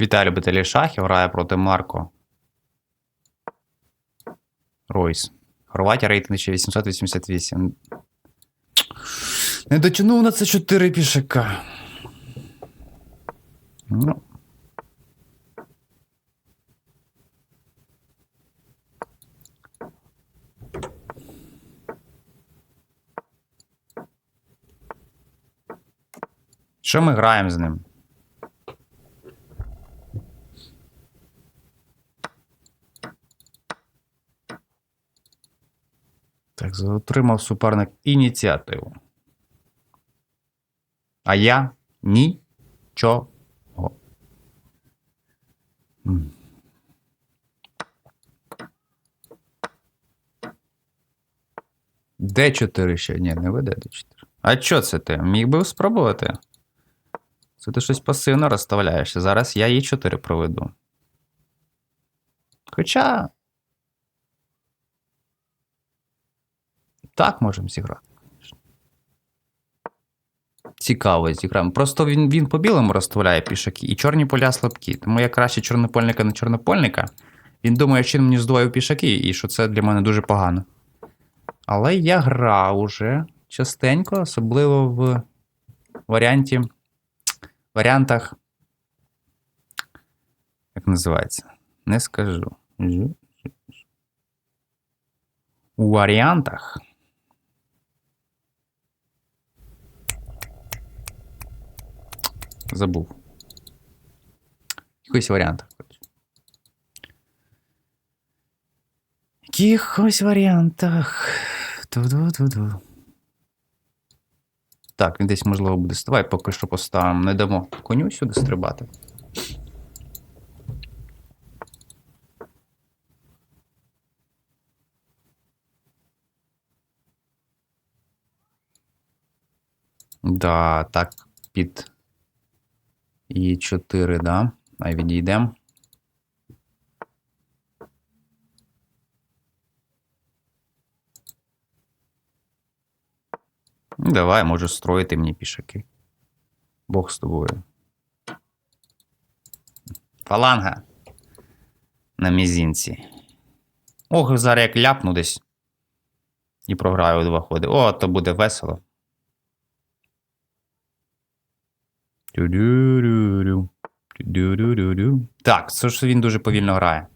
Вітаю любителі шахів, грає проти Марко. Ройс. Хорватія рейтинг ще 888. Не дотягнув на це 4 пішака. Ну. Що ми граємо з ним? Так, отримав суперник ініціативу. А я нічого. Д4 ще? Ні, не веде Д4. А що це ти? Міг би спробувати? Це ти щось пасивно розставляєшся. Зараз я її 4 проведу. Хоча. Так можемо зіграти. Цікаво зіграємо. Просто він, він по білому розставляє пішаки, і чорні поля слабкі. Тому я краще чорнопольника на чорнопольника. Він думає, що він мені здвоїв пішаки, і що це для мене дуже погано. Але я грав уже частенько, особливо в варіанті. Варіантах. Як називається? Не скажу. У варіантах. Забув. Якийсь коротше. Якихось варіантах. Ту-ду-ду-ду. Так, він десь, можливо, буде. Давай поки що поставимо. Не дамо коню сюди стрибати. Да, так, під і 4, да. А відійдемо. Ну, Давай, можеш строїти мені пішаки. Бог з тобою. Фаланга. На мізінці. Ох, зараз як ляпну десь. І програю два ходи. О, то буде весело. Так, це ж він дуже повільно грає.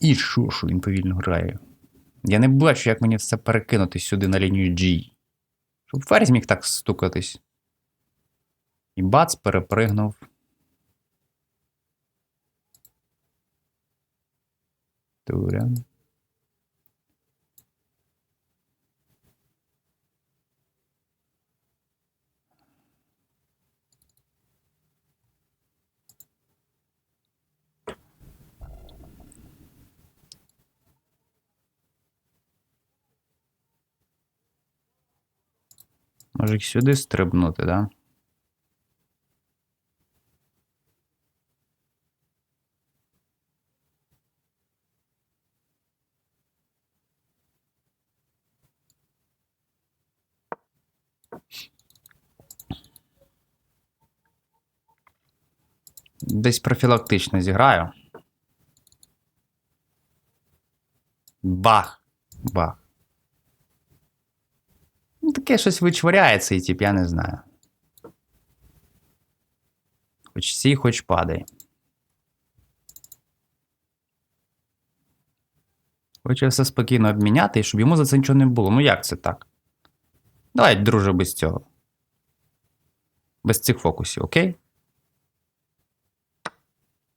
І що ж він повільно грає? Я не бачу, як мені все перекинути сюди на лінію G. Щоб ферзь міг так стукатись. І бац, перепригнув. Туря. Може сюди стрибнути, да? Десь профілактично зіграю. Бах! Бах. Таке щось вичворяє цей тип, я не знаю. Хоч сій, хоч падай. Хоче все спокійно обміняти, і щоб йому за це нічого не було. Ну як це так? Давай, друже, без цього. Без цих фокусів, окей?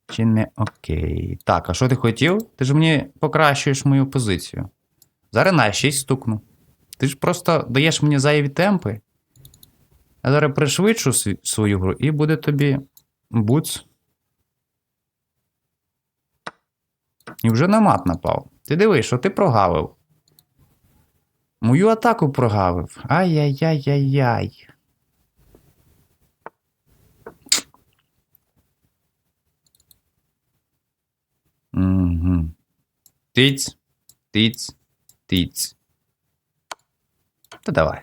Чи не окей? Так, а що ти хотів? Ти ж мені покращуєш мою позицію. Зараз на 6 стукну. Ти ж просто даєш мені зайві темпи. Я зараз пришвидшу свою гру, і буде тобі буц. І вже на мат напав. Ти дивись, що ти прогавив. Мою атаку прогавив. Ай-яй-яй-яй-яй. Угу. Тиць, тиць, тиць. Та давай.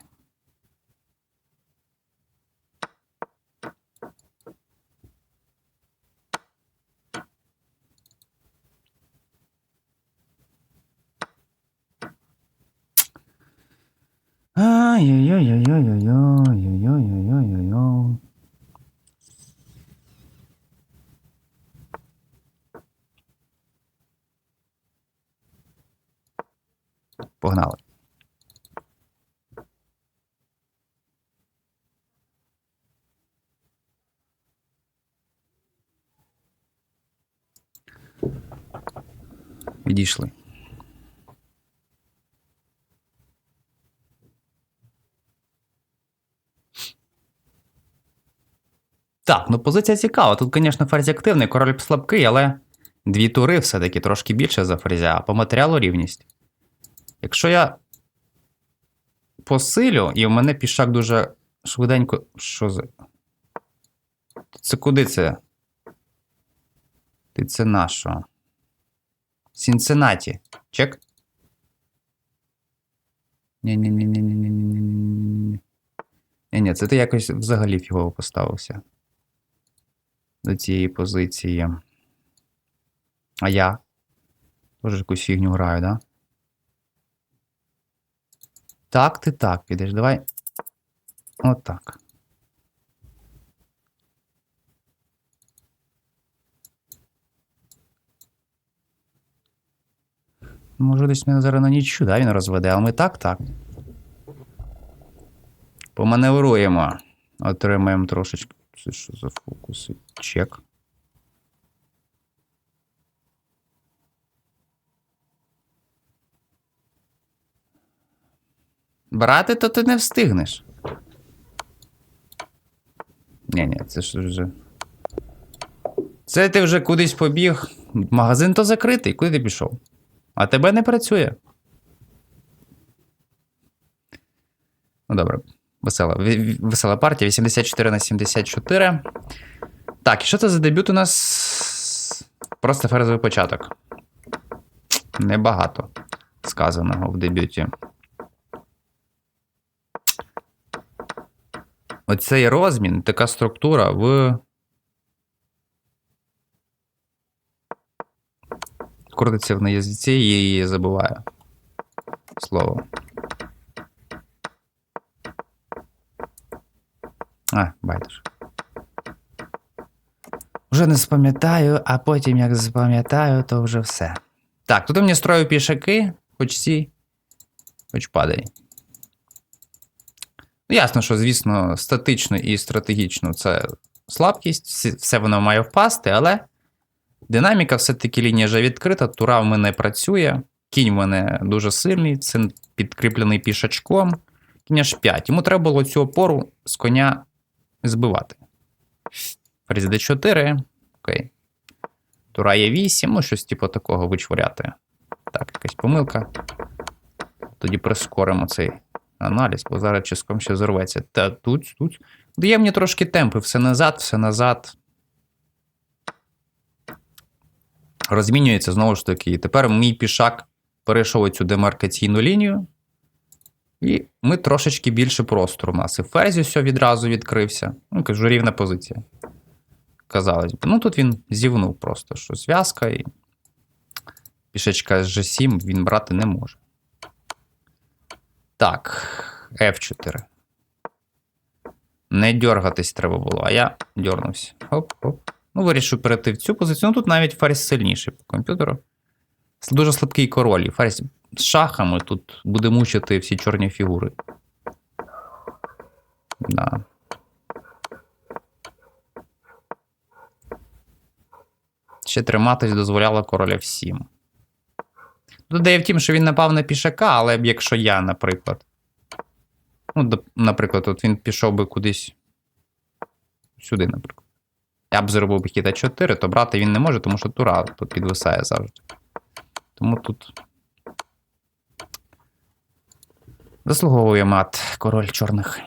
Ай-яй-яй-яй-яй-яй-яй-яй-яй-яй-яй. Погнали. Відійшли. Так, ну позиція цікава. Тут, звісно, ферзь активний, король слабкий, але дві тури все-таки трошки більше за ферзя, а по матеріалу рівність. Якщо я посилю, і в мене пішак дуже швиденько. Що за. Це куди це? Ти це нашого? Сінценаті. Чек. Ні-ні-ні-ні-ні-ні-ні-ні-ні. Ні-ні, це ти якось взагалі фігово поставився. До цієї позиції. А я? Тоже якусь фігню граю, да? Так, ти так підеш. Давай. Отак. Може, десь мене зараз на нічю, да, він розведе, але ми так, так. Поманевруємо. Отримаємо трошечки. Це що за фокуси? Чек. Брати, то ти не встигнеш. Ні, ні, це ж вже. Це ти вже кудись побіг. Магазин то закритий. Куди ти пішов? А тебе не працює. Ну, добре. Весела. Весела партія. 84 на 74. Так, і що це за дебют у нас? Просто ферзовий початок. Небагато сказаного в дебюті. Оцей розмін, така структура в. Крутиться в язиці і її забуваю. Слово. А, байдуже. Вже не спам'ятаю, а потім, як запам'ятаю, то вже все. Так, тут у мене строю пішаки, хоч сі, хоч падай. Ну, ясно, що, звісно, статично і стратегічно це слабкість, все воно має впасти, але динаміка все-таки лінія вже відкрита, тура в мене працює, кінь в мене дуже сильний, це підкріплений пішачком. Кінь аж 5. Йому треба було цю опору з коня збивати. Ферзь d4. Окей. Тура є 8, ну щось типу такого вичворяти. Так, якась помилка. Тоді прискоримо цей аналіз, бо зараз чиском ще зорветься. Та тут, тут. Дає мені трошки темпи, все назад, все назад. Розмінюється знову ж таки. І тепер мій пішак перейшов цю демаркаційну лінію. І ми трошечки більше простору у нас. І ферзь все відразу відкрився. Ну, кажу, рівна позиція. Казалось би. Ну тут він зівнув просто, що зв'язка і пішечка з G7 він брати не може. Так, F4. Не дергатись треба було, а я дернувся. Хоп-хоп. Ну, вирішив перейти в цю позицію. Ну тут навіть ферзь сильніший по комп'ютеру. Дуже слабкий король. Ферзь з шахами тут буде мучити всі чорні фігури. Да. Ще триматись дозволяло короля всім. Тут дає в тім, що він напав на пішака, але якщо я, наприклад. Ну, наприклад, от він пішов би кудись сюди, наприклад. Я б зробив би хіта 4, то брати він не може, тому що тура тут підвисає завжди. Тому тут. Заслуговує мат король чорних.